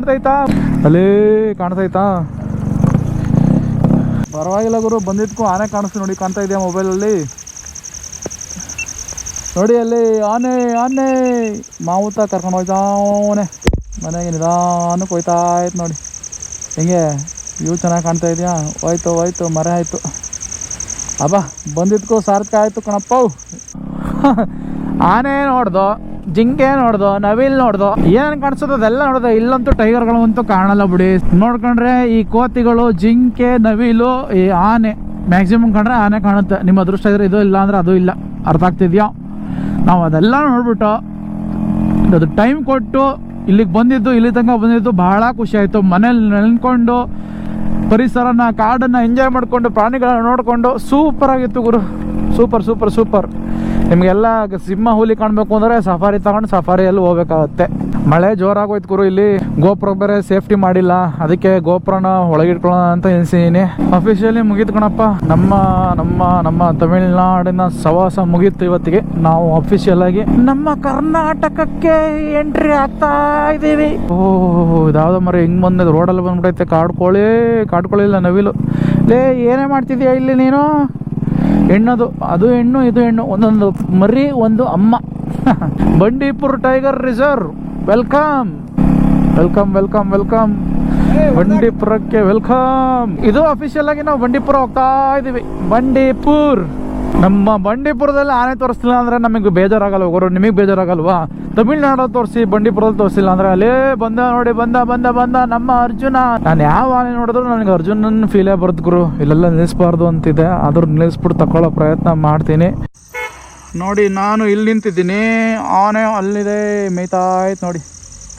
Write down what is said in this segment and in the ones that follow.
ಕಾಣ್ತೈತಾ? ಅಲ್ಲಿ ಕಾಣ್ತೈತಾ? ಪರವಾಗಿಲ್ಲ ಗುರು, ಬಂದಿದ್ಕು ಆನೆ ಕಾಣಿಸ್ತು ನೋಡಿ, ಕಾಣ್ತಾ ಇದೆಯಾ ಮೊಬೈಲಲ್ಲಿ? ನೋಡಿ ಅಲ್ಲಿ, ಆನೆ ಆನೆ! ಮಾವುತ ಕರ್ಕೊಂಡು ಹೋಯ್ತಾವನೆ ಮನೆಗೆ ನಿಧಾನಕ್ಕೆ ಹೋಯ್ತಾ ಆಯ್ತು ನೋಡಿ. ಹೆಂಗೆ ಇವು ಚೆನ್ನಾಗಿ ಕಾಣ್ತಾ ಇದೆಯಾ? ಹೋಯ್ತು ಹೋಯ್ತು, ಮರೆ ಆಯಿತು. ಅಬ್ಬ, ಬಂದಿದ್ಕು ಸಾರ್ಥಕ ಆಯಿತು ಕಣಪ್ಪ. ಆನೆ ನೋಡ್ದು. ಜಿಂಕೆ ನೋಡ್ದು, ನವಿಲ್ ನೋಡ್ದು, ಏನ್ ಕಾಣಿಸೋದು ಅದೆಲ್ಲ ನೋಡ್ದು. ಇಲ್ಲಂತೂ ಟೈಗರ್ಗಳು ಅಂತೂ ಕಾಣಲ್ಲ ಬಿಡಿ. ನೋಡ್ಕೊಂಡ್ರೆ ಈ ಕೋತಿಗಳು, ಜಿಂಕೆ, ನವಿಲು, ಈ ಆನೆ. ಮ್ಯಾಕ್ಸಿಮಮ್ ಕಂಡ್ರೆ ಆನೆ ಕಾಣುತ್ತೆ. ನಿಮ್ಮ ಅದೃಷ್ಟ ಇದ್ರೆ ಇದು ಇಲ್ಲ ಅಂದ್ರೆ ಅದು ಇಲ್ಲ. ಅರ್ಥ ಆಗ್ತಿದ್ಯಾ? ನಾವು ಅದೆಲ್ಲ ನೋಡ್ಬಿಟ್ಟು ಅದು ಟೈಮ್ ಕೊಟ್ಟು ಇಲ್ಲಿಗೆ ಬಂದಿದ್ದು, ಇಲ್ಲಿ ತನಕ ಬಂದಿದ್ದು ಬಹಳ ಖುಷಿ ಆಯಿತು. ಮನೇಲಿ ನೆನ್ಕೊಂಡು ಪರಿಸರನ, ಕಾಡನ್ನ ಎಂಜಾಯ್ ಮಾಡಿಕೊಂಡು, ಪ್ರಾಣಿಗಳನ್ನ ನೋಡಿಕೊಂಡು ಸೂಪರ್ ಆಗಿತ್ತು ಗುರು. ಸೂಪರ್ ಸೂಪರ್ ಸೂಪರ್ ನಿಮಗೆಲ್ಲ ಸಿಂಹ ಹುಲಿ ಕಾಣಬೇಕು ಅಂದರೆ ಸಫಾರಿ ತಗೊಂಡು ಸಫಾರಿಯಲ್ಲಿ ಹೋಗ್ಬೇಕಾಗತ್ತೆ. ಮಳೆ ಜೋರಾಗೋಯ್ತು ಗುರು, ಇಲ್ಲಿ ಗೋಪುರ ಬೇರೆ ಸೇಫ್ಟಿ ಮಾಡಿಲ್ಲ. ಅದಕ್ಕೆ ಗೋಪುರನ ಒಳಗಿಟ್ಕೊಳ್ಳೋಣ ಅಂತ ಎನಿಸಿದೀನಿ ಅಫಿಷಿಯಲಿ ಮುಗೀತು ಕಣಪ್ಪ. ನಮ್ಮ ನಮ್ಮ ನಮ್ಮ ತಮಿಳುನಾಡಿನ ಸವಾಸ ಮುಗೀತು ಇವತ್ತಿಗೆ. ನಾವು ಅಫಿಷಿಯಲ್ ಆಗಿ ನಮ್ಮ ಕರ್ನಾಟಕಕ್ಕೆ ಎಂಟ್ರಿ ಆಗ್ತಾ ಇದ್ದೀವಿ. ಓ ಇದಾವ್ದ ಮರ, ಹಿಂಗ್ ಬಂದಿದ್ದು ರೋಡಲ್ಲಿ ಬಂದ್ಬಿಟ್ಟೈತೆ ಕಾಡ್ಕೊಳ್ಳಿ ಕಾಡ್ಕೊಳ್ಳಿಲ್ಲ ನವಿಲು. ಲೇ, ಏನೇ ಮಾಡ್ತಿದ್ಯಾ ಇಲ್ಲಿ ನೀನು? ಹೆಣ್ಣದು, ಅದು ಹೆಣ್ಣು, ಇದು ಹೆಣ್ಣು, ಒಂದೊಂದು ಮರಿ, ಒಂದು ಅಮ್ಮ. Bandipur tiger reserve, welcome. Welcome welcome welcome. ಬಂಡೀಪುರಕ್ಕೆ welcome. ಇದು ಅಫಿಷಿಯಲ್ ಆಗಿ ನಾವು ಬಂಡೀಪುರ ಹೋಗ್ತಾ ಇದೀವಿ. ಬಂಡೀಪುರ್. ನಮ್ಮ ಬಂಡೀಪುರದಲ್ಲಿ ಆನೆ ತೋರಿಸ್ತಿಲ್ಲ ಅಂದ್ರೆ ನಮಗೆ ಬೇಜಾರಾಗಲ್ಲ ಹೋಗೋರು ನಿಮಗೆ ಬೇಜಾರಾಗಲ್ವಾ? ತಮಿಳ್ನಾಡು ತೋರಿಸಿ ಬಂಡೀಪುರದಲ್ಲಿ ತೋರಿಸಿಲ್ಲ ಅಂದ್ರೆ ಅಲ್ಲೇ ಬಂದ ನೋಡಿ, ಬಂದ ಬಂದ ಬಂದ, ನಮ್ಮ ಅರ್ಜುನ. ನಾನು ಯಾವ ಆನೆ ನೋಡಿದ್ರು ನನಗೆ ಅರ್ಜುನನ್ ಫೀಲೇ ಬರುತ್ತೆ ಗುರು. ಇಲ್ಲೆಲ್ಲ ನಿಲ್ಲಿಸ್ಬಾರ್ದು ಅಂತಿದೆ. ಆದ್ರೂ ನಿಲ್ಲಿಸ್ಬಿಟ್ಟು ತಕೊಳ್ಳೋ ಪ್ರಯತ್ನ ಮಾಡ್ತೀನಿ. ನೋಡಿ, ನಾನು ಇಲ್ಲಿ ನಿಂತಿದ್ದೀನಿ. ಆನೆ ಅಲ್ಲಿದೆ. ಮೇಯ್ತಾ ಆಯ್ತು ನೋಡಿ.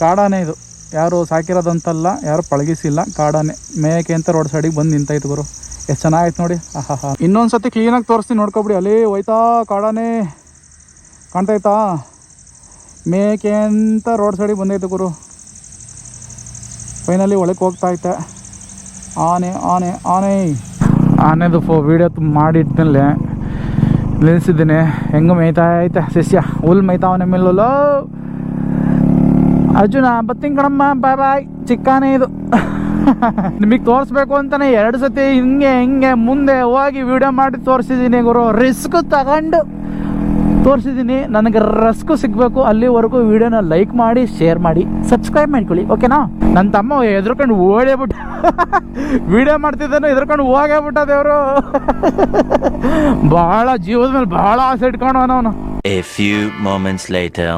ಕಾಡಾನೆ ಇದು. ಯಾರು ಸಾಕಿರೋದಂತಲ್ಲ, ಯಾರು ಪಳಗಿಸಿಲ್ಲ, ಕಾಡಾನೆ. ಮೇಯಕ್ಕೆ ಅಂತ ರೋಡ್ ಸೈಡಿಗೆ ಬಂದು ನಿಂತಾಯ್ತು ಗುರು. ಎಷ್ಟು ಚೆನ್ನಾಗೈತೆ ನೋಡಿ. ಹಾಂ ಇನ್ನೊಂದು ಸತಿ ಕ್ಲೀನಾಗಿ ತೋರಿಸ್ತೀನಿ ನೋಡ್ಕೊಬಿಡಿ. ಅಲ್ಲಿ ಹೋಯ್ತಾ ಕಾಡನೇ. ಕಾಣ್ತಾಯ್ತಾ? ಮೇಕೆ ಅಂತ ರೋಡ್ ಸೈಡಿಗೆ ಬಂದೈತೆ ಗುರು. ಫೈನಲಿ ಒಳಗೆ ಹೋಗ್ತಾ ಐತೆ ಆನೆ ಆನೆ ಆನೆ. ಆನೆದು ಫೋ ವೀಡಿಯೋ ಮಾಡಿಟ್ಮೇಲೆ ನಿಲ್ಲಿಸಿದ್ದೀನಿ ಹೆಂಗೆ ಮೇಯ್ತಾ ಐತೆ ಸಸ್ಯ ಹುಲ್ ಮೇಯ್ತಾವನೆ ಮೇಲಲ್ಲೋ ಅರ್ಜುನ, ಬತ್ತೀನಿ ಕಣಮ್ಮ. ಬಾಯ್ ಬಾಯ್ ಚಿಕ್ಕಾನೆ ಇದು. ನಿಮಗೆ ತೋರಿಸ್ಬೇಕು ಅಂತಾನೆ ಎರಡು ಸತಿ ಹಿಂಗೆ ಹಿಂಗೆ ಮುಂದೆ ಹೋಗಿ ವಿಡಿಯೋ ಮಾಡಿ ತೋರಿಸಿದ್ದೀನಿ ಗುರು. ರಿಸ್ಕ್ ತಗೊಂಡು. ತೋರಿಸಿದ್ದೀನಿ. ನನಗೆ ರಸ್ಕು ಸಿಗಬೇಕು ಅಲ್ಲಿವರೆಗೂ ವಿಡಿಯೋನ ಲೈಕ್ ಮಾಡಿ ಶೇರ್ ಮಾಡಿ ಸಬ್ಸ್ಕ್ರೈಬ್ ಮಾಡ್ಕೊಳ್ಳಿ ಓಕೆನಾ? ನನ್ನ ತಮ್ಮ ಎದ್ರುಕೊಂಡು ಓಡೇಬಿಟ್ಟು ವಿಡಿಯೋ ಮಾಡ್ತಿದ್ದಾನೆ ಎದ್ರುಕೊಂಡು ಹೋಗೇಬಿಟ್ಟ ದೇವರು. ಭಾಳ ಜೀವದ ಮೇಲೆ ಭಾಳ ಆಸೆ ಇಟ್ಕೊಂಡು ಅವನು. A few moments later.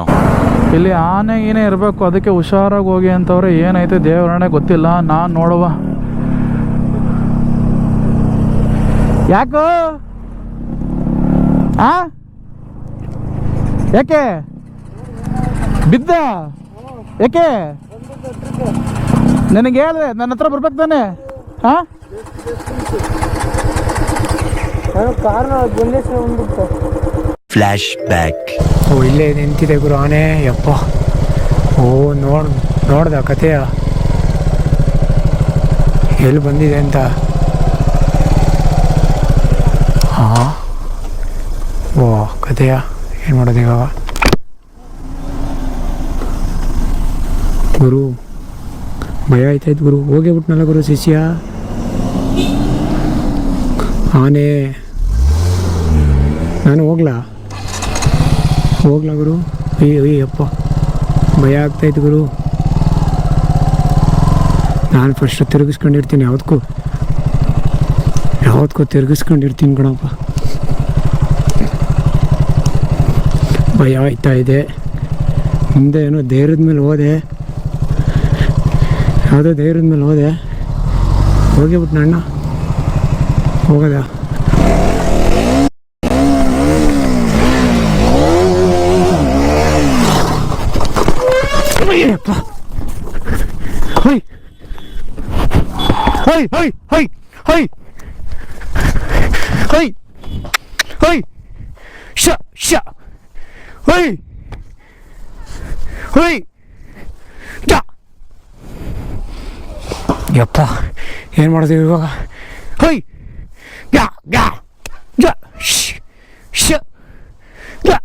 ಇಲ್ಲಿ ಆನೆ ಏನೇ ಇರಬೇಕು ಅದಕ್ಕೆ ಹುಷಾರಾಗಿ ಹೋಗಿ ಅಂತವ್ರೆ ಏನೈತೆ ದೇವರಣೆ ಗೊತ್ತಿಲ್ಲ ನಾನು ನೋಡುವ. ಯಾಕೋ? ಆ? ಯಾಕೆ? ಬಿದ್ದ? ಯಾಕೆ? ನನಗೆ ಹೇಳಿದೆ ನನ್ನ ಹತ್ರ ಬರ್ಬೇಕು ತಾನೆ? ಹಾ ಬ್ಯಾಕ್ ಓ ಇಲ್ಲೇ ನಿಂತಿದೆ ಗುರು ಆನೆ ಯಪ್ಪ. ಓ ನೋಡ್ ನೋಡ್ದ ಕಥೆಯ? ಎಲ್ಲಿ ಬಂದಿದೆ ಅಂತ? ಹಾ ಓ ಕಥೆಯ? ಏನು ಮಾಡೋದು ಗುರು, ಭಯ ಆಯ್ತಾಯ್ತು ಗುರು? ಹೋಗೇ ಬಿಟ್ನಲ್ಲ ಗುರು ಶಿಷ್ಯ? ಆನೆ. ನಾನು ಹೋಗ್ಲಾ? ಹೋಗ್ಲಾ ಗುರು? ಅಯ್ಯೋ ಅಯ್ಯಪ್ಪ ಭಯ ಆಗ್ತಾಯಿತ್ತು ಗುರು. ನಾನು ಫಸ್ಟ್ ತಿರುಗಿಸ್ಕೊಂಡಿರ್ತೀನಿ ಯಾವತ್ತಕ್ಕೂ ಯಾವತ್ತಕ್ಕೂ ತಿರುಗಿಸ್ಕೊಂಡಿರ್ತೀನಿ ಕಣಪ್ಪ. ಭಯ ಆಯ್ತಾ ಇದೆ. ಮುಂದೆ ಏನೋ ಧೈರ್ಯದ ಮೇಲೆ ಹೋದೆ. ಯಾವುದೋ ಧೈರ್ಯದ ಮೇಲೆ ಹೋದೆ. ಹೋಗಿಬಿಟ್ಟು ಅಣ್ಣ? ಹೋಗದ? ಹೊಯ್. ಹೊಯ್ ಹೊಯ್ ಹೊಯ್ ಹೊಯ್. ಹೊಯ್. ಹೊಯ್. ಶ ಶ. はい。はい。だやったやるまるでうわ。がはい。ガガしシシャガ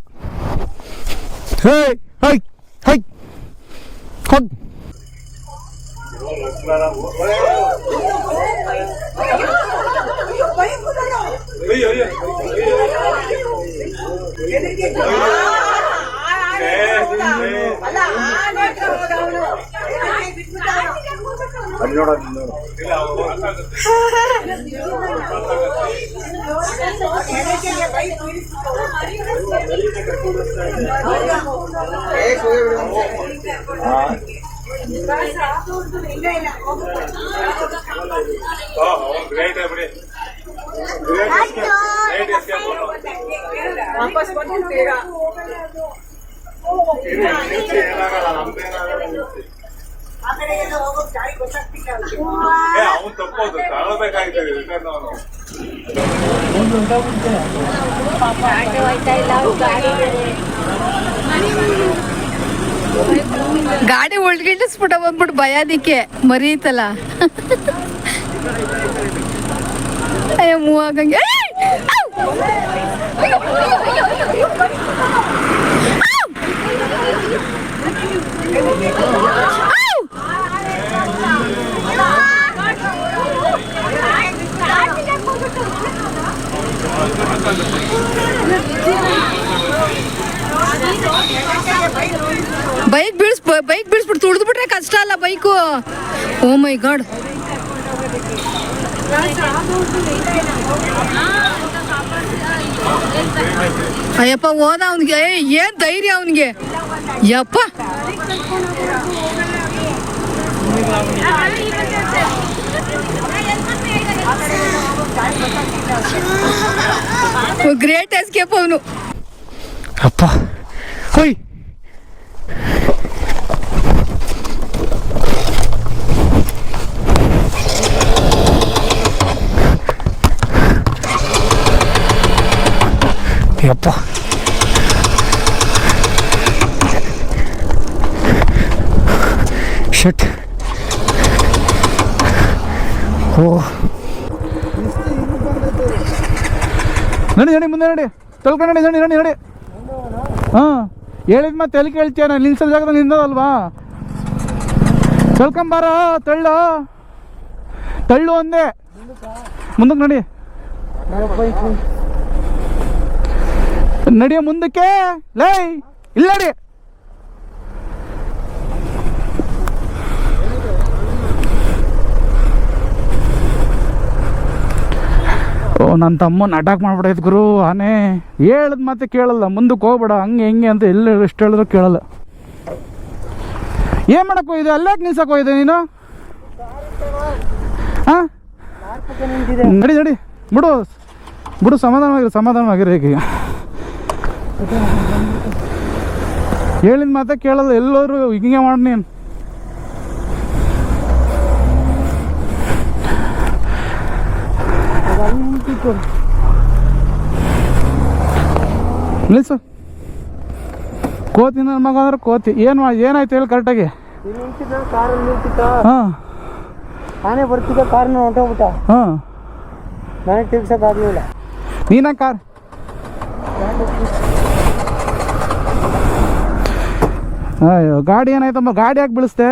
はいはいはい。ほっ哎呀哎呀！哎呀！ಹೊಯ್ ಹೈ ಹೋಗ್ ವಾಪಸ್ ಬಂದಿರ್ತೀರಾ ಅವನು ತಪ್ಪೋದು. ತಗೊಳ್ಬೇಕಾಗ್ತದೆ ರಿಟರ್ನ್ ಅವನು. ಗಾಡಿ ಉಳ್ಗಿಳಿಸ್ಬಿಟ್ಟ ಬಂದ್ಬಿಟ್ಟು ಭಯ ಅದಕ್ಕೆ. ಮರೀತಲ್ಲ. ಅಯ್ಯೋ ಮೂವಾಗಂಗೆ! ಬೈಕ್ ಬೀಳ್ಸ್ ಬೈಕ್ ಬೀಳ್ಸ್ಬಿಟ್ಟು ತುಳಿದು ಬಿಟ್ರೆ ಕಷ್ಟ ಅಲ್ಲ bike oh my god Ayyappa ಓದ ಅವನಿಗೆ. ಏನ್ ಧೈರ್ಯ ಅವನಿಗೆ? ಯಪ್ಪ. ಗ್ರೇಟ್ ಎಸ್ಕೇಪ್ ಅವನು. ಅಪ್ಪ. ಹೊಯ್. ಯಪ್ಪ ಶಟ್ ಓ. ನಡಿ, ನೋಡಿ, ಮುಂದೆ ನೋಡಿ. ತಳ್ಕೊಂಡು ನೋಡಿ, ನಡಿ ನೋಡಿ, ನಡಿ. ಹಾಂ, ಹೇಳಿದ ಮತ್ತೆ ಎಲ್ಲಿ ಕೇಳ್ತೀಯ ನಾನು? ನಿಲ್ಸೋ ಜಾಗದಲ್ಲಿ ನಿಂದದಲ್ವಾ? ತಳ್ಕೊಂಬಾರ ತಳ್ಳು. ತಳ್ಳು ಒಂದೇ. ಮುಂದಕ್ಕೆ ನಡಿ. ನಡಿಯ ಮುಂದಕ್ಕೆ. ಲೈ ಇಲ್ಲ ನಡಿ ಓ ನನ್ನ ತಮ್ಮನ ಅಟ್ಯಾಕ್ ಮಾಡ್ಬಿಡೈತೆ ಗುರು, ಆನೆ. ಹೇಳದ್ ಮತ್ತೆ ಕೇಳಲ್ಲ, ಮುಂದಕ್ಕೆ ಹೋಗ್ಬೇಡ, ಹಂಗೆ ಹಿಂಗೆ ಅಂತ ಎಲ್ಲಿ ಎಷ್ಟು ಹೇಳಿದ್ರು ಕೇಳಲ್ಲ. ಏನು ಮಾಡಕ್ಕೆ ಹೋಗಿದೆ ಅಲ್ಲೇ ನಿಲ್ಸಕ್ಕೆ ಹೋಗಿದೆ ನೀನು? ಹಾಂ ನಡಿ ನಡಿ. ಬಿಡು ಬಿಡು, ಸಮಾಧಾನವಾಗಿರು ಸಮಾಧಾನವಾಗಿರು ಈಗ. ಹೇಳಿದ ಮಾತ ಕೇಳಲ್ಲ ಎಲ್ಲರೂ ಹಿಂಗೆ ಮಾಡಿ ನೀನು. ನಿಲ್ಸು. ಕೋತಿ ನನ್ನ ಮಗ ಅಂದ್ರೆ ಕೋತಿ. ಏನು ಏನಾಯ್ತು ಹೇಳಿ ಕರೆಕ್ಟಾಗಿ ಹಾಂ. ನಾನೇ ಬರ್ತಿದ್ದ ಕಾರ್ನ ಹೊಂಟೋಗ್ಬಿಟ್ಟ. ಹಾಂ. ನನಗೆ ತಿರ್ಸಕ್ಕಾಗಲಿಲ್ಲ ನೀನ ಕಾರ್? ಅಯ್ಯೋ ಗಾಡಿ ಏನಾಯ್ತಮ್ಮ? ಗಾಡಿ ಯಾಕೆ ಬೀಳಿಸ್ದೆ?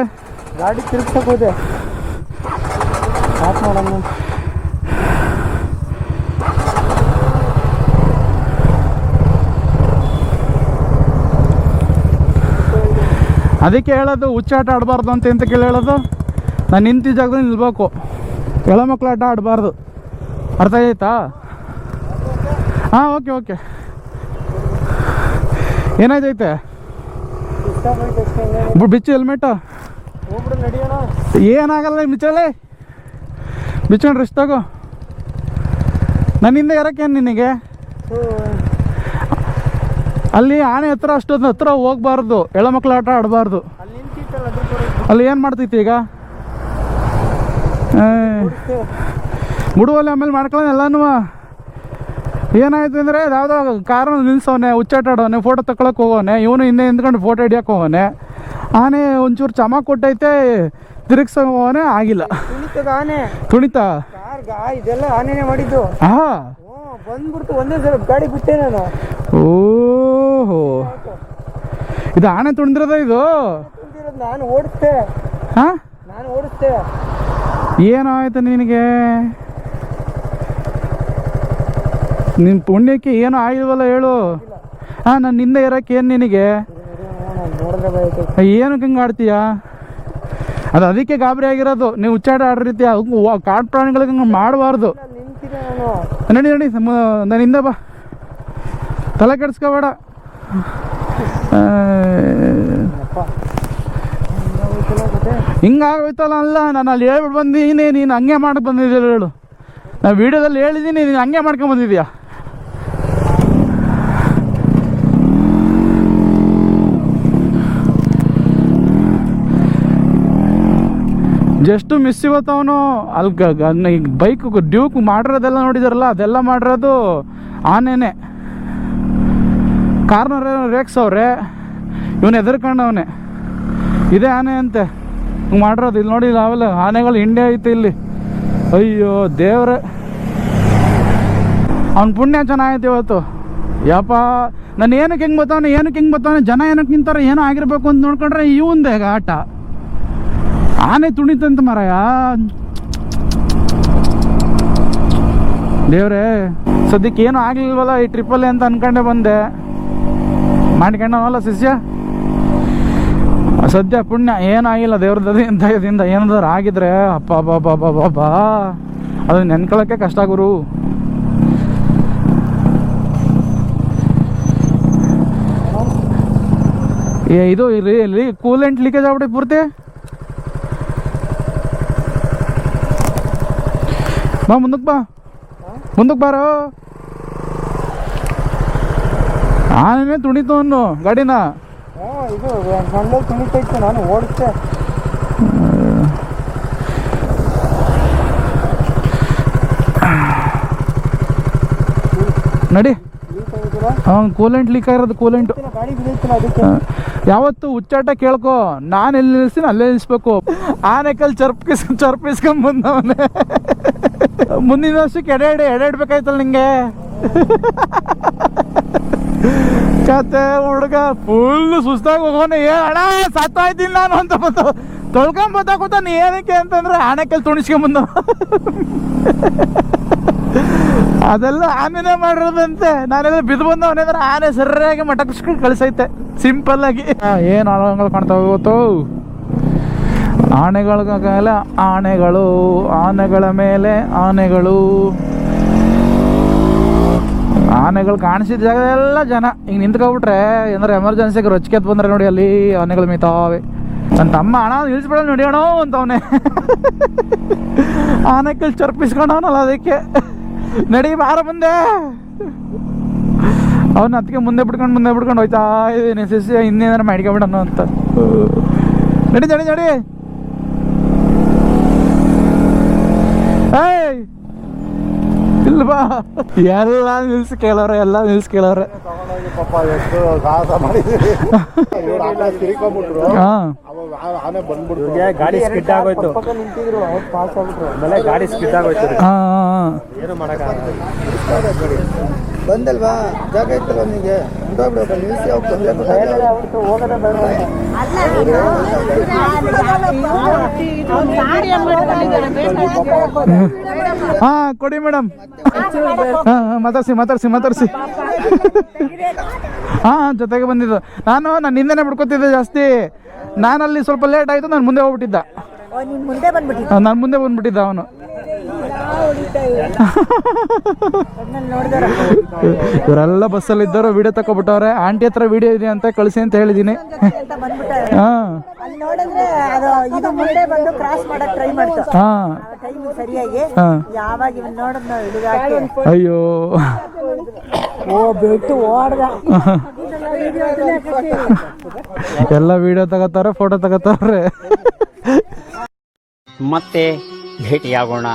ಗಾಡಿ ತಿರ್ಗ್ಸಕ್ ಹೋದೆ. ಸ್ಟಾರ್ಟ್ ಮಾಡಮ್ಮ ಅದಕ್ಕೆ ಹೇಳೋದು ಹುಚ್ಚಾಟ ಆಡಬಾರ್ದು ಅಂತ ಎಂತ ಕೇಳಿ ಹೇಳೋದು? ನಾನು ನಿಂತಿದ್ದ ಜಾಗದಲ್ಲಿ ನಿಲ್ಬೇಕು. ಎಳ ಮಕ್ಕಳು ಆಟ ಆಡಬಾರ್ದು. ಅರ್ಥ ಆಯ್ತಾ? ಹಾಂ ಓಕೆ ಓಕೆ. ಏನಾಯ್ತೈತೆ? ಬಿಚ್ಚು ಹೆಲ್ಮೆಟ್ ಏನಾಗಲ್ಲ ಬಿಚ್ಚಲೆ ಬಿಚ್ಕೊಂಡ್ರೆ ರೆಸ್ಟ್ ತಗೋ. ನನ್ನಿಂದ ಇರೋಕ್ಕೇನು ನಿನಗೆ? ಅಲ್ಲಿ ಆನೆ ಹತ್ರ ಅಷ್ಟೊಂದು ಹತ್ರ ಹೋಗ್ಬಾರ್ದು. ಎಳಮಕ್ಳು ಆಟ ಆಡಬಾರ್ದು. ಅಲ್ಲಿ ಏನು ಮಾಡ್ತೈತಿ ಈಗ? ಗುಡುವಲ್ಲಿ ಆಮೇಲೆ ಮಾಡ್ಕೊಳ್ಳೋಣ ಎಲ್ಲಾನು. ಏನಾಯ್ತು ಅಂದರೆ ಯಾವುದೋ ಕಾರನ್ನು ನಿಲ್ಸೋನೆ ಹುಚ್ಚಾಟ ಆಡೋನೆ ಫೋಟೋ ತಗೊಳಕ್ಕೆ ಹೋಗೋನೆ ಇವನು ಹಿಂದೆ ನಿಂತ್ಕೊಂಡು ಫೋಟೋ ಹಿಡಿಯೋಕೆ ಹೋಗೋನೆ. ಆನೆ ಒಂಚೂರು ಚಮ ಕೊಟ್ಟೈತೆ ತಿರುಗ್ಸೋ ಹೋಗೋನೆ ಆಗಿಲ್ಲ. ತುಣಿತ ಆನೆ? ತುಣಿತಾ? ಕಾರ್ ಗಾ ಇದೆಲ್ಲ ಆನೆನೆ ಮಾಡಿದ್ದು. ಹಾ. ಬಂದ್ಬಿಡ್ತು ಒಂದೇ ಸಲ ಗಾಡಿ ಬಿಟ್ಟೆ ನಾನು. ಓಹೋ. ಇದು ಆನೆ ತುಣಿದಿರೋದ ಇದು? ನಾನು ಓಡಿಸ್ತೆ ಹಾ? ನಾನು ಓಡಿಸ್ತೆ ಏನಾಯ್ತು ನಿನಗೆ? ನಿನ್ನ ಪುಣ್ಯಕ್ಕೆ ಏನೂ ಆಗಿಲ್ವಲ್ಲ ಹೇಳು. ಹಾಂ, ನಾನು ನಿಂದೆ ಇರಕ್ಕೆ ಏನು ನಿನಗೆ? ಏನು ಹಿಂಗೆ ಆಡ್ತೀಯ ಅದು ಅದಕ್ಕೆ ಗಾಬರಿ ಆಗಿರೋದು. ನೀವು ಹುಚ್ಚಾಟ ಆಡೋ ರೀತಿ ಅವು ವ- ಕಾಡು ಪ್ರಾಣಿಗಳಿಗೆ ಹಂಗೆ ಮಾಡಬಾರ್ದು. ನಡಿ ನಡಿ ನಾನು ಹಿಂದೆ ಬಾ. ತಲೆ ಕೆಡಿಸ್ಕೋಬೇಡ. ಹಿಂಗಾಗೋಯ್ತಲ್ಲ ಅಲ್ಲ, ನಾನು ಅಲ್ಲಿ ಹೇಳ್ಬಿಟ್ಟು ಬಂದೀನಿ, ನೀನು ಹಂಗೆ ಮಾಡಕ್ಕೆ ಬಂದಿದ್ದೀಯ ಹೇಳು. ನಾನು ವಿಡಿಯೋದಲ್ಲಿ ಹೇಳಿದ್ದೀನಿ ನೀನು ಹಂಗೆ ಮಾಡ್ಕೊಂಡ್ ಬಂದಿದ್ಯಾ ಜಸ್ಟ್ ಮಿಸ್ ಇವತ್ತು ಅವನು ಅಲ್ಲಿ ಬೈಕ್ ಡ್ಯೂಕ್ ಮಾಡಿರೋದೆಲ್ಲ ನೋಡಿದಾರಲ್ಲ, ಅದೆಲ್ಲ ಮಾಡಿರೋದು ಆನೆನೆ. ಕಾರ್ನರ್ ರೇಗ್ಸವ್ರೆ ಇವನು ಎದುರ್ಕೊಂಡವನೆ. ಇದೇ ಆನೆ ಅಂತೆ. ಮಾಡಿರೋದು ಇಲ್ಲಿ ನೋಡಿ, ನಾವೆಲ್ಲ ಆನೆಗಳು ಹಿಂಡೆ ಐತೆ ಇಲ್ಲಿ. ಅಯ್ಯೋ ದೇವ್ರೆ. ಅವ್ನ ಪುಣ್ಯ ಚೆನ್ನಾಗೈತೆ ಇವತ್ತು. ಯಪ್ಪ, ನಾನು ಏನಕ್ಕೆ ಹೆಂಗೆ ಬರ್ತಾವನೆ ಏನಕ್ಕೆ ಹೆಂಗೆ ಬರ್ತಾವನೆ ಜನ ಏನಕ್ಕೆ ನಿಂತಾರೆ, ಏನೋ ಆಗಿರ್ಬೇಕು ಅಂತ ನೋಡ್ಕೊಂಡ್ರೆ ಇವಂದೆ ಆಟ. ಆನೆ ತುಣಿತಂತ ಮಾರಾಯ. ದೇವ್ರೆ, ಸದ್ಯಕ್ಕೆ ಏನೂ ಆಗ್ಲಿಲ್ವಲ್ಲ ಈ ಟ್ರಿಪ್ಪಲ್ಲಿ ಅಂತ ಅನ್ಕೊಂಡೆ ಬಂದೆ. ಮಾಡ್ಕೊಂಡವಲ್ಲ ಶಿಷ್ಯ? ಸದ್ಯ ಪುಣ್ಯ ಏನಾಗಿಲ್ಲ ದೇವ್ರ ದಯದಿಂದ ಇದರಿಂದ ಏನಾದ್ರು ಆಗಿದ್ರೆ. ಅಪ್ಪ ಅಬ್ಬ ಅಬ್ಬ ಅದು ನೆನ್ಕೊಳ್ಳೋಕ್ಕೆ ಕಷ್ಟ ಗುರು. ಏ, ಇದು ಇಲ್ಲಿ ಕೂಲೆಂಟ್ ಲೀಕೇಜ್ ಆಗ್ಬಿಟ್ಟು ಪೂರ್ತಿ. ಬಾ ಮುಂದಕ್ಕೆ ಬಾ ಮುಂದಕ್ಕೆ ಬಾರೋ ಆನೆ ತುಣಿತು ಅನ್ನು, ಗಾಡಿನ? ಇದು ನಾನು ಓಡಿಸ್ತೆ ನಡಿ ಕೂಲೆಂಟ್ ಲೀಕ್ ಆಗಿರೋದು ಕೂಲೆಂಟ್ ಯಾವತ್ತು ಹುಚ್ಚಾಟ ಕೇಳ್ಕೊ, ನಾನು ಎಲ್ಲಿ ನಿಲ್ಲಿಸ್ತೀನಿ ಅಲ್ಲೇ ನಿಲ್ಲಿಸ್ಬೇಕು ಆನೆ ಕಲ್ ಚರ್ಪಿಸ್ ಚರ್ಪಿಸ್ಕೊಂಡ್ ಬಂದವನೆ. ಮುಂದಿನ ವರ್ಷಕ್ಕೆ ಎಡೆ ಎಡೆ ಎಡೆ ಇಡ್ಬೇಕಾಯ್ತಲ್ಲ ನಿಂಗೆ? ಕತೆ ಹುಡುಗ ಫುಲ್ ಸುಸ್ತಾಗಿ ಹೋಗೋಣ ಏ ಅಣ್ಣ ಸತ್ತಾಯ್ತೀನಿ ನಾನು ಅಂತ ಬಂತು ತೊಳ್ಕೊಂಡ್ ಬತ್ತಾಕೂತ ನೀ ಏನಕ್ಕೆ ಅಂತಂದ್ರೆ ಆನೆ ತುಣಿಸ್ಕೊಂಬಂದ ಅದೆಲ್ಲ ಆಮೇಲೆ ಮಾಡಿರೋದಂತೆ. ನಾನೆಲ್ಲ ಬಿದ್ದು ಬಂದವನೇ ಆನೆ ಸರಿಯಾಗಿ ಮಟಕ್ಸ್ಕೊಂಡು ಕಳಿಸೈತೆ. ಸಿಂಪಲ್ ಆಗಿ. ಏನು ಆಳಗಳು ಕಾಣ್ತಾ ಇವತ್ತು ಆನೆಗಳ ಮೇಲೆ ಆನೆಗಳು, ಆನೆಗಳ ಮೇಲೆ ಆನೆಗಳು. ಆನೆಗಳು ಕಾಣಿಸಿದ ಎಲ್ಲ ಜನ. ಈಗ ನಿಂತ್ಕೊಬಿಟ್ರೆ ಏನಾರು ಎಮರ್ಜೆನ್ಸಿಗೆ ರೊಚ್ಕೆತ್ ಬಂದ್ರೆ ನೋಡಿ ಅಲ್ಲಿ ಆನೆಗಳು ಮಿತಾವೆ. ನನ್ನ ತಮ್ಮ ಹಣ ನಿಲ್ಸ್ಬಿಡ ನೋಡಿಯೋಣ ಅಂತವನೆ ಆನೆಕಲ್ ಚರ್ಪಿಸ್ಕೊಂಡವನಲ್ಲ ಅದಕ್ಕೆ. ನಡಿ ಬಾರ ಮುಂದೆ. ಅವನ ಅದಕ್ಕೆ ಮುಂದೆ ಬಿಡ್ಕೊಂಡು ಮುಂದೆ ಬಿಡ್ಕೊಂಡು ಹೋಯ್ತಾ ಇದೀನಿ ಸಿಸಿ ಇನ್ನೇನಾರು ಮಾಡ್ಕೊಬಿಡೋಣ ಅಂತ. ನಡಿ ನಡಿ ನಡಿ. ಏಯ್! ಇಲ್ವಾ? ಎಲ್ಲ ನಿಲ್ಸಿ ಕೇಳೋರೆ ಎಲ್ಲ ನಿಲ್ಸಿ ಕೇಳೋರೆ. ಗಾಡಿ ಸ್ಕಿಡ್ ಆಗೋಯ್ತು. ಗಾಡಿ ಸ್ಕಿಡ್ ಆಗೋಯ್ತು. ಬಂದಲ್ವಾ ಜಾಗ ಇತ್ತಲ್ಲ ನಿಮಗೆ ನಿಲ್ಲಿಸಿ ಅವ್ರು ತೊಂದರೆ ಹಾ ಕೊಡಿ ಮೇಡಮ್ ಹಾಂ ಮಾತಾಡ್ಸಿ ಮಾತಾಡ್ಸಿ ಮಾತಾಡ್ಸಿ ಹಾ ಜೊತೆಗೆ ಬಂದಿದ್ದು ನಾನು ನಾನು ಹಿಂದೆನೇ ಬಿಡ್ಕೊತಿದ್ದೆ ಜಾಸ್ತಿ ನಾನಲ್ಲಿ ಸ್ವಲ್ಪ ಲೇಟ್ ಆಯ್ತು ನಾನು ಮುಂದೆ ಹೋಗ್ಬಿಟ್ಟಿದ್ದ ನಾನು ಮುಂದೆ ಬಂದ್ಬಿಟ್ಟಿದ್ದ ಅವನು ಇವರೆಲ್ಲ ಬಸ್ಸಲ್ಲಿ ಇದ್ದವರು ವಿಡಿಯೋ ತಕೊಬಿಟ್ಟವ್ರೆ ಆಂಟಿ ಹತ್ರ ವಿಡಿಯೋ ಇದೆ ಅಂತ ಕಳಿಸಿ ಅಂತ ಹೇಳಿದೀನಿ ಅಂತ ಬಂದ್ಬಿಟ್ಟ ಹಾ. ಅಲ್ಲಿ ನೋಡಿದ್ರೆ ಅದು ಇದು ಮುಂದೆ ಬಂದು ಕ್ರಾಸ್ ಮಾಡಕ್ ಟ್ರೈ ಮಾಡ್ತು. ಹಾ. ಟೈಮ್ ಸರಿಯಾಗಿ. ಯಾವಾಗ ಇವನ್ ನೋಡಿದ್ ನಾವು ಅಯ್ಯೋ. ಓ ಬಿಟ್ಟು ಓಡ್ದ. ಎಲ್ಲ ವಿಡಿಯೋ ತಗೋತಾರೆ ಫೋಟೋ ತಗೋತಾರೆ ಮತ್ತೆ ಭೇಟಿಯಾಗೋಣ.